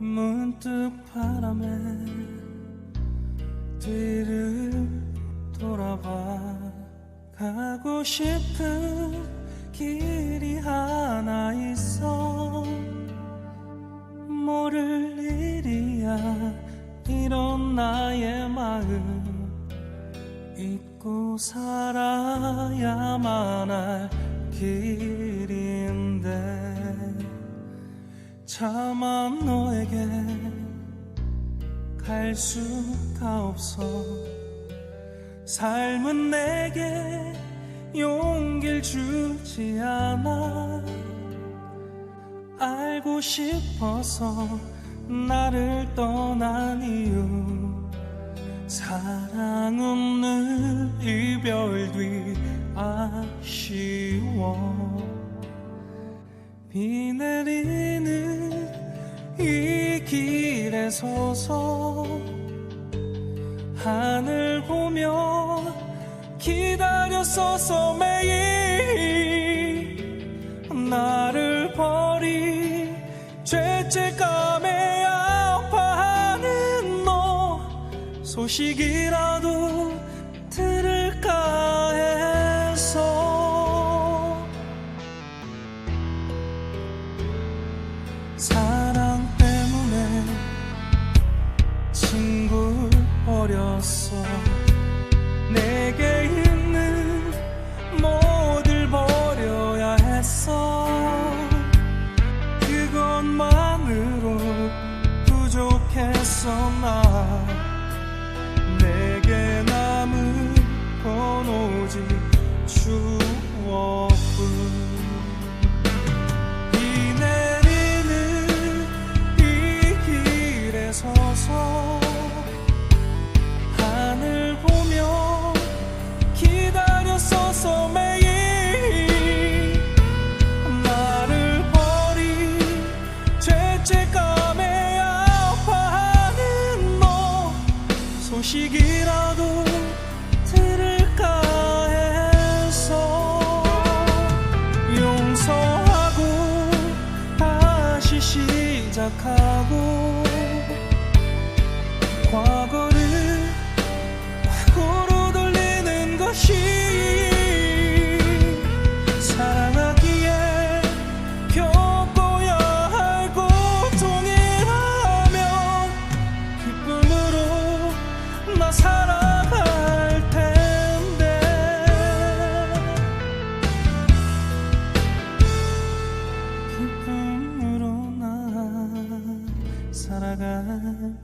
문득 바람에 뒤를 돌아봐 가고 싶은 길이 하나 있어. 모를 일이야 이런 나의 마음 잊고 살아야만 할 길인데 차마 너에게 갈 수가 없어. 삶은 내게 용기를 주지 않아. 알고 싶어서 나를 떠난 이유. 사랑은 늘 이별 뒤 아쉬워. 비 내리는 이 길에 서서 하늘 보며 기다렸어서 매일. 나를 버리 죄책감에 아파하는 너. 소식이라도 들을까 해서 버렸어. 내게 식 이라도 들을까 해서 용서하고 다시 시작하고 과거 살아갈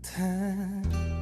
텐